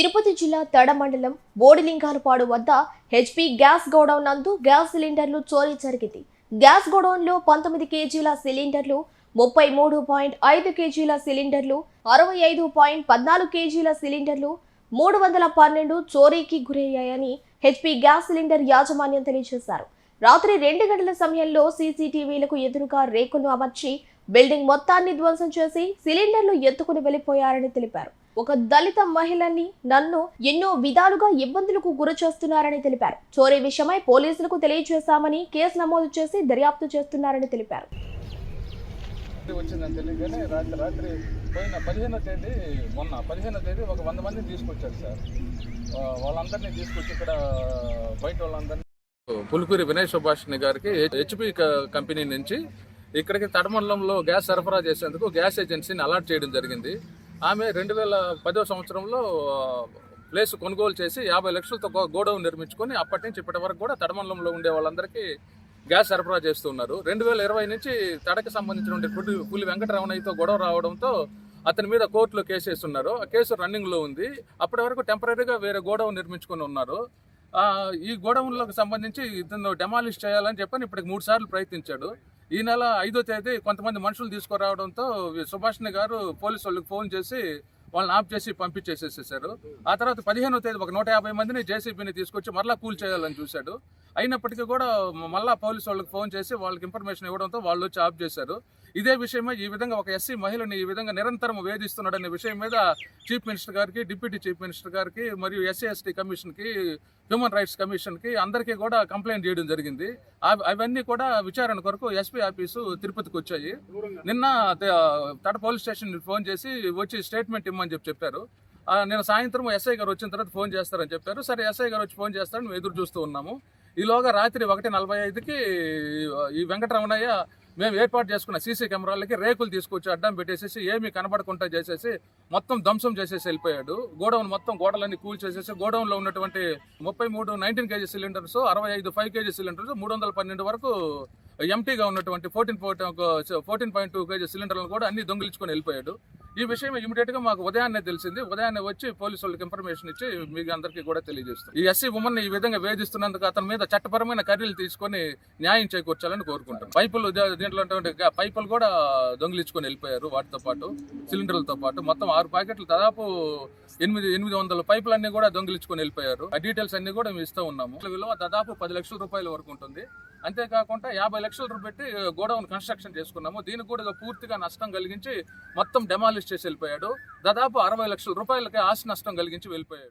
తిరుపతి జిల్లా తడ మండలం బోడిలింగాలపాడు వద్ద హెచ్పి గ్యాస్ గోడౌన్ నందు గ్యాస్ సిలిండర్లు చోరీ జరిగింది. గ్యాస్ గోడౌన్లో పంతొమ్మిది కేజీల సిలిండర్లు ముప్పై మూడు పాయింట్ ఐదు కేజీల సిలిండర్లు అరవై ఐదు పాయింట్ పద్నాలుగు కేజీల సిలిండర్లు మూడు వందల పన్నెండు చోరీకి గురయ్యాయని హెచ్పి గ్యాస్ సిలిండర్ యాజమాన్యం తెలియజేశారు. రాత్రి రెండు గంటల సమయంలో సీసీటీవీలకు ఎదురుగా రేకును అమర్చి బిల్డింగ్ మొత్తాన్ని ధ్వంసం చేసి సిలిండర్లు ఎత్తుకుని వెళ్ళిపోయారని తెలిపారు. ఒక దళిత మహిళని నన్ను ఎన్నో విధాలుగా ఇబ్బందులకు గురి చేస్తున్నారని తెలిపారు. చోరీ విషయమై పోలీసులకు తెలియజేశామని కేసు నమోదు చేసి దర్యాప్తు చేస్తున్నారని తెలిపారు. వచ్చిందని తెలియగానే రాత్రి రాత్రి పోయిన పదిహేనో తేదీ మొన్న పదిహేనో తేదీ ఒక వంద మందిని తీసుకొచ్చారు సార్. వాళ్ళందరినీ తీసుకొచ్చి ఇక్కడ బయట వాళ్ళందరినీ పులికూరి వినయ్ సుభాష్ని గారికి హెచ్పి కంపెనీ నుంచి ఇక్కడికి తడమండలంలో గ్యాస్ సరఫరా చేసేందుకు గ్యాస్ ఏజెన్సీని అలాట్ చేయడం జరిగింది. ఆమె రెండు వేల పదో సంవత్సరంలో ప్లేస్ కొనుగోలు చేసి యాభై లక్షలతో గో- గోడౌన్ నిర్మించుకొని అప్పటి నుంచి ఇప్పటి వరకు కూడా తడమండలంలో ఉండే వాళ్ళందరికీ గ్యాస్ సరఫరా చేస్తున్నారు. రెండు వేల ఇరవై నుంచి తడకు సంబంధించిన పులి పులి వెంకటరమణయ్యతో గొడవ రావడంతో అతని మీద కోర్టులో కేసు వేస్తున్నారు. ఆ కేసు రన్నింగ్లో ఉంది. అప్పటి వరకు టెంపరీగా వేరే గోడౌన్ నిర్మించుకొని ఉన్నారు. ఈ గోడౌన్లకు సంబంధించి ఇతను డెమాలిష్ చేయాలని చెప్పని ఇప్పటికి మూడు సార్లు ప్రయత్నించాడు. ఈ నెల ఐదో తేదీ కొంతమంది మనుషులు తీసుకురావడంతో సుభాష్ని గారు పోలీసు వాళ్ళకి ఫోన్ చేసి వాళ్ళని ఆఫ్ చేసి పంపించేసేసేసారు. ఆ తర్వాత పదిహేనో తేదీ ఒక నూట యాభై మందిని జేసీబీని తీసుకొచ్చి మరలా కూల్ చేయాలని చూశాడు. అయినప్పటికీ కూడా మళ్ళా పోలీసు వాళ్ళకి ఫోన్ చేసి వాళ్ళకి ఇన్ఫర్మేషన్ ఇవ్వడంతో వాళ్ళు వచ్చి ఆఫ్ చేశారు. ఇదే విషయమై ఈ విధంగా ఒక ఎస్సీ మహిళని ఈ విధంగా నిరంతరం వేధిస్తున్నాడనే విషయం మీద చీఫ్ మినిస్టర్ గారికి డిప్యూటీ చీఫ్ మినిస్టర్ గారికి మరియు ఎస్సీ ఎస్టీ కమిషన్కి హ్యూమన్ రైట్స్ కమిషన్కి అందరికీ కూడా కంప్లైంట్ చేయడం జరిగింది. అవన్నీ కూడా విచారణ కొరకు ఎస్పీ ఆఫీసు తిరుపతికి వచ్చాయి. నిన్న తడ పోలీస్ స్టేషన్ ఫోన్ చేసి వచ్చి స్టేట్మెంట్ ఇమ్మని చెప్పి చెప్పారు. నేను సాయంత్రం ఎస్ఐ గారు వచ్చిన తర్వాత ఫోన్ చేస్తారని చెప్పారు. సరే ఎస్ఐ గారు వచ్చి ఫోన్ చేస్తారని మేము ఎదురు చూస్తూ ఉన్నాము. ఈలోగా రాత్రి ఒకటి నలభై ఐదుకి ఈ వెంకటరమణయ్య మేము ఏర్పాటు చేసుకున్న సీసీ కెమెరాలకి రేకులు తీసుకొచ్చి అడ్డం పెట్టేసేసి ఏమీ కనబడకుండా చేసేసి మొత్తం ధ్వంసం చేసేసి వెళ్ళిపోయాడు. గోడౌన్ మొత్తం గోడలన్నీ కూల్ చేసేసి గోడౌన్లో ఉన్నటువంటి ముప్పై మూడు నైన్టీన్ కేజీ సిలిండర్స్ అరవై ఐదు ఫైవ్ కేజీ సిలిండర్స్ మూడు వందల పన్నెండు వరకు ఎంటీగా ఉన్నటువంటి fourteen fourteen point two KG సిలిండర్లను కూడా అన్ని దొంగిలించుకొని వెళ్ళిపోయాడు. ఈ విషయం ఇమీడియట్గా మాకు ఉదయాన్నే తెలిసింది. ఉదయాన్నే వచ్చి పోలీసు వాళ్ళకి ఇన్ఫర్మేషన్ ఇచ్చి మీకు అందరికీ కూడా తెలియజేస్తాం. ఈ ఎస్సీ ఉమెన్ ఈ విధంగా వేధిస్తున్నందుకు అతని మీద చట్టపరమైన చర్యలు తీసుకొని న్యాయం చేకూర్చాలని కోరుకుంటాం పైపులు దీంట్లో పైపులు కూడా దొంగిలించుకొని వెళ్ళిపోయారు వాటితో పాటు సిలిండర్లతో పాటు. మొత్తం ఆరు ప్యాకెట్లు దాదాపు ఎనిమిది ఎనిమిది వందల పైపులు అన్ని కూడా దొంగిలించుకొని వెళ్ళిపోయారు. ఆ డీటెయిల్స్ అన్ని కూడా మేము ఇస్తూ ఉన్నాము. విలువ దాదాపు పది లక్షల రూపాయల వరకు ఉంటుంది. అంతేకాకుండా యాభై లక్షలు పెట్టి గోడౌన్ కన్స్ట్రక్షన్ చేసుకున్నాము. దీనికి కూడా పూర్తిగా నష్టం కలిగించి మొత్తం డెమాలిష్ చేసి వెళ్ళిపోయాడు. దాదాపు అరవై లక్షల రూపాయలకి ఆస్తి నష్టం కలిగించి వెళ్ళిపోయాడు.